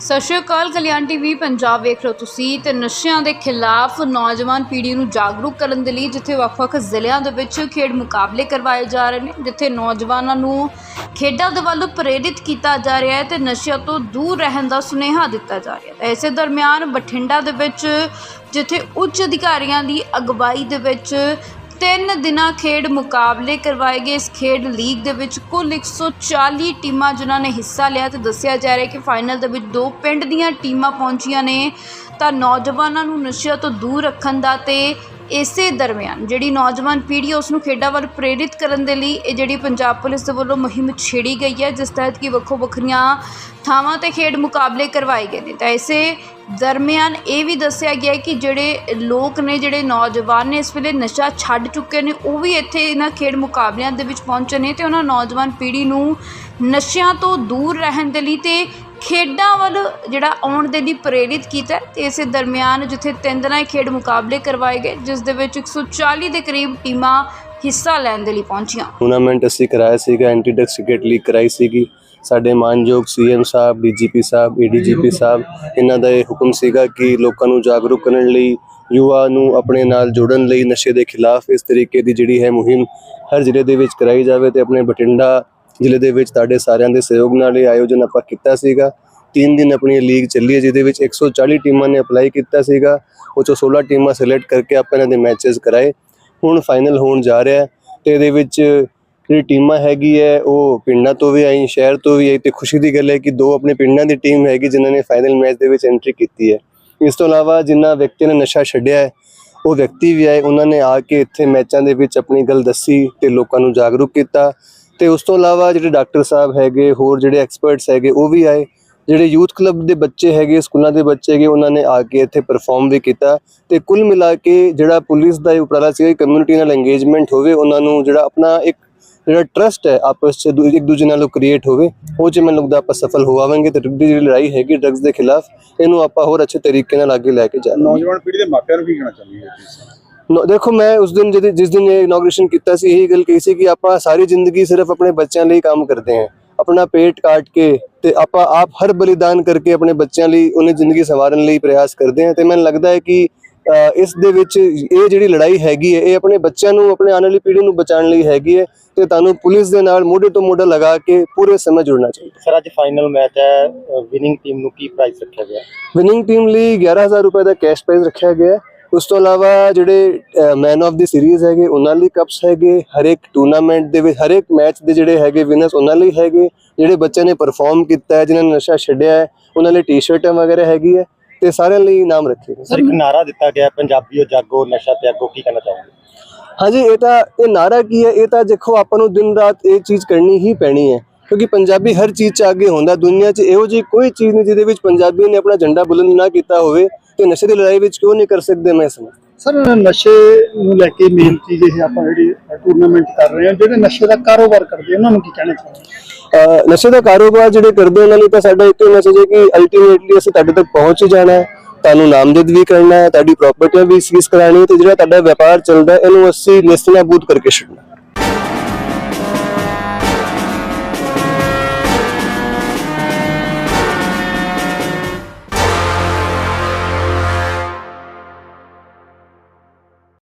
ਸਤਿ ਸ਼੍ਰੀ ਅਕਾਲ, ਕਲਿਆਣ ਟੀਵੀ ਪੰਜਾਬ ਵੇਖ ਰਹੇ ਹੋ ਤੁਸੀਂ ਤੇ ਨਸ਼ਿਆਂ ਦੇ ਖਿਲਾਫ ਨੌਜਵਾਨ ਪੀੜ੍ਹੀ ਨੂੰ ਜਾਗਰੂਕ ਕਰਨ ਦੇ ਲਈ ਜਿੱਥੇ ਵੱਖ-ਵੱਖ ਜ਼ਿਲ੍ਹਿਆਂ ਦੇ ਵਿੱਚ ਖੇਡ ਮੁਕਾਬਲੇ ਕਰਵਾਏ ਜਾ ਰਹੇ ਨੇ, ਜਿੱਥੇ ਨੌਜਵਾਨਾਂ ਨੂੰ ਖੇਡਾਂ ਦੇ ਵੱਲ ਪ੍ਰੇਰਿਤ ਕੀਤਾ ਜਾ ਰਿਹਾ ਹੈ ਤੇ ਨਸ਼ਿਆਂ ਤੋਂ ਦੂਰ ਰਹਿਣ ਦਾ ਸੁਨੇਹਾ ਦਿੱਤਾ ਜਾ ਰਿਹਾ ਹੈ। ਇਸੇ ਦਰਮਿਆਨ ਬਠਿੰਡਾ ਦੇ ਵਿੱਚ ਜਿੱਥੇ ਉੱਚ ਅਧਿਕਾਰੀਆਂ ਦੀ ਅਗਵਾਈ ਦੇ ਵਿੱਚ ਤਿੰਨ ਦਿਨਾਂ ਖੇਡ ਮੁਕਾਬਲੇ ਕਰਵਾਏ ਗਏ। ਇਸ ਖੇਡ ਲੀਗ ਦੇ ਵਿੱਚ ਕੁੱਲ 140 ਟੀਮਾਂ ਜਿਨ੍ਹਾਂ ਨੇ ਹਿੱਸਾ ਲਿਆ ਤੇ ਦੱਸਿਆ ਜਾ ਰਿਹਾ ਕਿ ਫਾਈਨਲ ਦੇ ਵਿੱਚ ਦੋ ਪਿੰਡ ਦੀਆਂ ਟੀਮਾਂ ਪਹੁੰਚੀਆਂ ਨੇ। ਤਾਂ ਨੌਜਵਾਨਾਂ ਨੂੰ ਨਸ਼ਿਆਂ ਤੋਂ ਦੂਰ ਰੱਖਣ ਦਾ ਤੇ ਇਸੇ ਦਰਮਿਆਨ ਜਿਹੜੀ ਨੌਜਵਾਨ ਪੀੜ੍ਹੀ ਉਸ ਨੂੰ ਖੇਡਾਂ ਵੱਲ ਪ੍ਰੇਰਿਤ ਕਰਨ ਦੇ ਲਈ ਇਹ ਜਿਹੜੀ ਪੰਜਾਬ ਪੁਲਿਸ ਦੇ ਵੱਲੋਂ ਮੁਹਿੰਮ ਛੇੜੀ ਗਈ ਹੈ, ਜਿਸ ਤਹਿਤ ਕਿ ਵੱਖੋ ਵੱਖਰੀਆਂ ਥਾਵਾਂ ਤੇ ਖੇਡ ਮੁਕਾਬਲੇ ਕਰਵਾਏ ਗਏ ਨੇ। ਤਾਂ ਇਸੇ ਦਰਮਿਆਨ ਇਹ ਵੀ ਦੱਸਿਆ ਗਿਆ ਕਿ ਜਿਹੜੇ ਲੋਕ ਨੇ, ਜਿਹੜੇ ਨੌਜਵਾਨ ਨੇ, ਇਸ ਵੇਲੇ ਨਸ਼ਾ ਛੱਡ ਚੁੱਕੇ ਨੇ, ਉਹ ਵੀ ਇੱਥੇ ਇਹਨਾਂ ਖੇਡ ਮੁਕਾਬਲਿਆਂ ਦੇ ਵਿੱਚ ਪਹੁੰਚੇ ਨੇ ਤੇ ਉਹਨਾਂ ਨੌਜਵਾਨ ਪੀੜ੍ਹੀ ਨੂੰ ਨਸ਼ਿਆਂ ਤੋਂ ਦੂਰ ਰਹਿਣ ਦੇ ਲਈ ਤੇ ਖੇਡਾਂ ਵੱਲ ਜਿਹੜਾ ਆਉਣ ਦੇ ਲਈ ਪ੍ਰੇਰਿਤ ਕੀਤਾ ਹੈ ਤੇ ਇਸੇ ਦਰਮਿਆਨ ਜਿੱਥੇ ਤਿੰਨ ਦਿਨਾਂ ਦੇ ਖੇਡ ਮੁਕਾਬਲੇ ਕਰਵਾਏ ਗਏ, ਜਿਸ ਦੇ ਵਿੱਚ 140 ਦੇ ਕਰੀਬ ਟੀਮਾਂ ਹਿੱਸਾ ਲੈਣ ਦੇ ਲਈ ਪਹੁੰਚੀਆਂ। ਟੂਰਨਾਮੈਂਟ ਅਸੀਂ ਕਰਾਇਆ ਸੀਗਾ ਐਂਟੀ ਡਰੱਗਸ ਕ੍ਰਿਕਟ ਲੀਗ ਕਰਾਈ ਸੀਗੀ। ਸਾਡੇ ਮਾਨਯੋਗ ਸੀਐਮ ਸਾਹਿਬ ਡੀਜੀਪੀ ਸਾਹਿਬ ਏਡੀਜੀਪੀ ਸਾਹਿਬ, ਇਹਨਾਂ ਦਾ ਇਹ ਹੁਕਮ ਸੀਗਾ ਕਿ ਲੋਕਾਂ ਨੂੰ ਜਾਗਰੂਕ ਕਰਨ ਲਈ, ਯੁਵਾ ਨੂੰ ਆਪਣੇ ਨਾਲ ਜੋੜਨ ਲਈ ਨਸ਼ੇ ਦੇ ਖਿਲਾਫ ਇਸ ਤਰੀਕੇ ਦੀ ਜਿਹੜੀ ਹੈ ਮੁਹਿੰਮ ਹਰ ਜ਼ਿਲ੍ਹੇ ਦੇ ਵਿੱਚ ਕਰਾਈ ਜਾਵੇ ਤੇ ਆਪਣੇ ਬਠਿੰਡਾ ਜ਼ਿਲ੍ਹੇ ਦੇ ਵਿੱਚ ਤੁਹਾਡੇ ਸਾਰਿਆਂ ਦੇ ਸਹਿਯੋਗ ਨਾਲ ਇਹ ਆਯੋਜਨ ਆਪਾਂ ਕੀਤਾ ਸੀਗਾ। 3 ਦਿਨ ਆਪਣੀ ਲੀਗ ਚੱਲੀ ਹੈ, ਜਿਹਦੇ ਵਿੱਚ 140 ਟੀਮਾਂ ਨੇ ਅਪਲਾਈ ਕੀਤਾ ਸੀਗਾ। ਉਹ ਚੋਂ 16 ਟੀਮਾਂ ਸਿਲੈਕਟ ਕਰਕੇ ਆਪਾਂ ਇਹਨਾਂ ਦੇ ਮੈਚਸ ਕਰਾਏ। ਹੁਣ ਫਾਈਨਲ ਹੋਣ ਜਾ ਰਿਹਾ ਹੈ ਤੇ ਇਹਦੇ ਵਿੱਚ ਜਿਹੜੀ ਟੀਮਾਂ ਹੈਗੀ ਹੈ, ਉਹ ਪਿੰਡਾਂ ਤੋਂ ਵੀ ਆਈ ਸ਼ਹਿਰ ਤੋਂ ਵੀ ਆਈ ਤੇ ਖੁਸ਼ੀ ਦੀ ਗੱਲ ਹੈ ਕਿ ਦੋ ਆਪਣੇ ਪਿੰਡਾਂ ਦੀ ਟੀਮ ਹੈਗੀ ਜਿਨ੍ਹਾਂ ਨੇ ਫਾਈਨਲ ਮੈਚ ਦੇ ਵਿੱਚ ਐਂਟਰੀ ਕੀਤੀ ਹੈ। ਇਸ ਤੋਂ ਇਲਾਵਾ ਜਿਨ੍ਹਾਂ ਵਿਅਕਤੀਆਂ ਨੇ ਨਸ਼ਾ ਛੱਡਿਆ ਹੈ, ਉਹ ਵਿਅਕਤੀ ਵੀ ਆਏ, ਉਹਨਾਂ ਨੇ ਆ ਕੇ ਇੱਥੇ ਮੈਚਾਂ ਦੇ ਵਿੱਚ ਆਪਣੀ ਗੱਲ ਦੱਸੀ ਤੇ ਲੋਕਾਂ ਨੂੰ ਜਾਗਰੂਕ ਕੀਤਾ। ਤੇ ਉਸ ਤੋਂ ਇਲਾਵਾ ਜਿਹੜੇ ਡਾਕਟਰ ਸਾਹਿਬ ਹੈਗੇ, ਹੋਰ ਜਿਹੜੇ ਐਕਸਪਰਟਸ ਹੈਗੇ, ਉਹ ਵੀ ਆਏ। ਜਿਹੜੇ ਯੂਥ ਕਲੱਬ ਦੇ ਬੱਚੇ ਹੈਗੇ, ਸਕੂਲਾਂ ਦੇ ਬੱਚੇ ਹੈਗੇ, ਉਹਨਾਂ ਨੇ ਆ ਕੇ ਇੱਥੇ ਪਰਫਾਰਮ ਵੀ ਕੀਤਾ। ਤੇ ਕੁੱਲ ਮਿਲਾ ਕੇ ਜਿਹੜਾ ਪੁਲਿਸ ਦਾ ਇਹ ਉਪਰਾਲਾ ਸੀ ਕਮਿਊਨਿਟੀ ਨਾਲ ਐਂਗੇਜ਼ਮੈਂਟ ਹੋਵੇ, ਉਹਨਾਂ ਨੂੰ ਜਿਹੜਾ ਆਪਣਾ ਇੱਕ, ਜਿਹੜਾ ਟਰਸਟ ਹੈ, ਆਪਸ ਚ ਦੂ- ਇੱਕ ਦੂਜੇ ਨਾਲ ਕ੍ਰੀਏਟ ਹੋਵੇ, ਉਹ ਚ ਮੈਨੂੰ ਲੱਗਦਾ ਆਪਾਂ ਸਫਲ ਹੋਵਾਂਗੇ ਤੇ ਡਰੱਗ ਦੀ ਜਿਹੜੀ ਲੜਾਈ ਹੈਗੀ ਡਰੱਗਸ ਦੇ ਖਿਲਾਫ, ਇਹਨੂੰ ਆਪਾਂ ਹੋਰ ਅੱਛੇ ਤਰੀਕੇ ਨਾਲ ਅੱਗੇ ਲੈ ਕੇ ਜਾਣਾ ਨੌਜਵਾਨ ਪੀੜ੍ਹੀ ਦੇ ਮਾਪਿਆਂ ਨੂੰ ਕੀ ਕਹਿਣਾ ਚਾਹੁੰਦੀ ਹੈ ਦੇਖੋ ਮੈਂ ਉਸ ਦਿਨ ਜਦ ਜਿਸ ਦਿਨ ਇਹ ਇਨੋਗ੍ਰੇਸ਼ਨ ਕੀਤਾ ਸੀ ਇਹੀ ਗੱਲ ਕਹੀ ਸੀ ਕਿ ਆਪਾਂ ਸਾਰੀ ਜ਼ਿੰਦਗੀ ਸਿਰਫ ਆਪਣੇ ਬੱਚਿਆਂ ਲਈ ਕੰਮ ਕਰਦੇ ਹਾਂ। ਆਪਣਾ ਪੇਟ ਕਾਟ ਕੇ ਤੇ ਆਪਾਂ ਆਪ ਹਰ ਬਲੀਦਾਨ ਕਰਕੇ ਆਪਣੇ ਬੱਚਿਆਂ ਲਈ ਉਹਨੇ ਜ਼ਿੰਦਗੀ ਸੰਵਾਰਨ ਲਈ ਪ੍ਰਯਾਸ ਕਰਦੇ ਹਾਂ। ਤੇ ਮੈਨੂੰ ਲੱਗਦਾ ਹੈ ਕਿ ਇਸ ਦੇ ਵਿੱਚ ਇਹ ਜਿਹੜੀ ਲੜਾਈ ਹੈਗੀ ਹੈ ਇਹ ਆਪਣੇ ਬੱਚਿਆਂ ਨੂੰ ਆਪਣੇ ਆਉਣ ਵਾਲੀ ਪੀੜ੍ਹੀ ਨੂੰ ਬਚਾਉਣ ਲਈ ਹੈਗੀ ਹੈ ਤੇ ਤੁਹਾਨੂੰ ਪੁਲਿਸ ਦੇ ਨਾਲ ਮੋਢੇ ਤੋਂ ਮੋਢਾ ਲਗਾ ਕੇ ਪੂਰੇ ਸਮੇਂ ਜੁੜਨਾ ਚਾਹੀਦਾ ਸਰ ਅੱਜ ਫਾਈਨਲ ਮੈਚ ਹੈ ਵਿਨਿੰਗ ਟੀਮ ਨੂੰ ਕੀ ਪ੍ਰਾਈਜ਼ ਰੱਖਿਆ ਗਿਆ? ਵਿਨਿੰਗ ਟੀਮ ਲਈ 11000 ਰੁਪਏ ਦਾ ਕੈਸ਼ ਪ੍ਰਾਈਜ਼ ਰੱਖਿਆ ਗਿਆ ਹੈ। ਉਸ ਤੋਂ ਇਲਾਵਾ ਜਿਹੜੇ ਮੈਨ ਆਫ ਦੀ ਸੀਰੀਜ਼ ਹੈਗੇ ਉਹਨਾਂ ਲਈ ਕੱਪਸ ਹੈਗੇ ਹਰ ਇੱਕ ਟੂਰਨਾਮੈਂਟ ਦੇ ਵਿੱਚ ਹਰ ਇੱਕ ਮੈਚ ਦੇ ਜਿਹੜੇ ਹੈਗੇ ਵਿਨਰਸ ਉਹਨਾਂ ਲਈ ਹੈਗੇ ਜਿਹੜੇ ਬੱਚਿਆਂ ਨੇ ਪਰਫਾਰਮ ਕੀਤਾ ਹੈ ਜਿਨ੍ਹਾਂ ਨੇ ਨਸ਼ਾ ਛੱਡਿਆ ਹੈ ਉਹਨਾਂ ਲਈ ਟੀ-ਸ਼ਰਟਾਂ ਵਗੈਰਾ ਹੈਗੀ ਹੈ ਤੇ ਸਾਰਿਆਂ ਲਈ ਇਨਾਮ ਰੱਖੇ ਗਏ। ਸਰ ਇੱਕ ਨਾਰਾ ਦਿੱਤਾ ਗਿਆ ਪੰਜਾਬੀਓ ਜਾਗੋ ਨਸ਼ਾ ਤਿਆਗੋ ਕੀ ਕਹਿਣਾ ਚਾਹੋਗੇ? ਹਾਂਜੀ ਇਹ ਤਾਂ ਇਹ ਨਾਰਾ ਕੀ ਹੈ? ਇਹ ਤਾਂ ਦੇਖੋ ਆਪਾਂ ਨੂੰ ਦਿਨ ਰਾਤ ਇਹ ਚੀਜ਼ ਕਰਨੀ ਹੀ ਪੈਣੀ ਹੈ। ਕਿਉਂਕਿ ਪੰਜਾਬੀ ਹਰ ਚੀਜ਼ 'ਚ ਅੱਗੇ ਹੁੰਦਾ ਦੁਨੀਆ 'ਚ ਇਹੋ ਜਿਹੀ ਕੋਈ ਚੀਜ਼ ਨਹੀਂ ਜਿਹਦੇ ਵਿੱਚ ਪੰਜਾਬੀ ਨੇ ਆਪਣਾ ਝੰਡਾ ਬੁਲੰਦ ਨਾ ਕੀਤਾ ਹੋਵੇ ਤੇ ਨਸ਼ੇ ਦੀ ਲੜਾਈ ਵਿੱਚ ਕਿਉਂ ਨਹੀਂ ਕਰ ਸਕਦੇ ਮੈਂ ਸਮਝਦਾ ਸਰ ਨਸ਼ੇ ਨੂੰ ਲੈ ਕੇ ਮੇਨ ਚੀਜ਼ ਇਹ ਆਪਾਂ ਜਿਹੜੀ ਟੂਰਨਾਮੈਂਟ ਕਰ ਰਹੇ ਹਾਂ ਜਿਹੜੇ ਨਸ਼ੇ ਦਾ ਕਾਰੋਬਾਰ ਕਰਦੇ ਉਹਨਾਂ ਨੂੰ ਕੀ ਕਹਿਣਾ ਚਾਹੁੰਦੇ ਨਸ਼ੇ ਦਾ ਕਾਰੋਬਾਰ ਜਿਹੜੇ ਕਰਦੇ ਉਹਨਾਂ ਲਈ ਤਾਂ ਸਾਡਾ ਇੱਕ ਹੀ ਮੈਸੇਜ ਹੈ ਕਿ ਅਲਟੀਮੇਟਲੀ ਅਸੀਂ ਤੁਹਾਡੇ ਤੱਕ ਪਹੁੰਚ ਜਾਣਾ ਹੈ ਤੁਹਾਨੂੰ ਨਾਮਜ਼ਦ ਵੀ ਕਰਨਾ ਹੈ ਤੁਹਾਡੀ ਪ੍ਰਾਪਰਟੀ ਵੀ ਸੀਜ਼ ਕਰਾਣੀ ਹੈ ਤੇ ਜਿਹੜਾ ਤੁਹਾਡਾ ਵਪਾਰ ਚੱਲਦਾ ਇਹਨੂੰ ਅਸੀਂ ਨਿਸਤਨਾਬੂਦ ਕਰਕੇ ਛੱਡਣਾ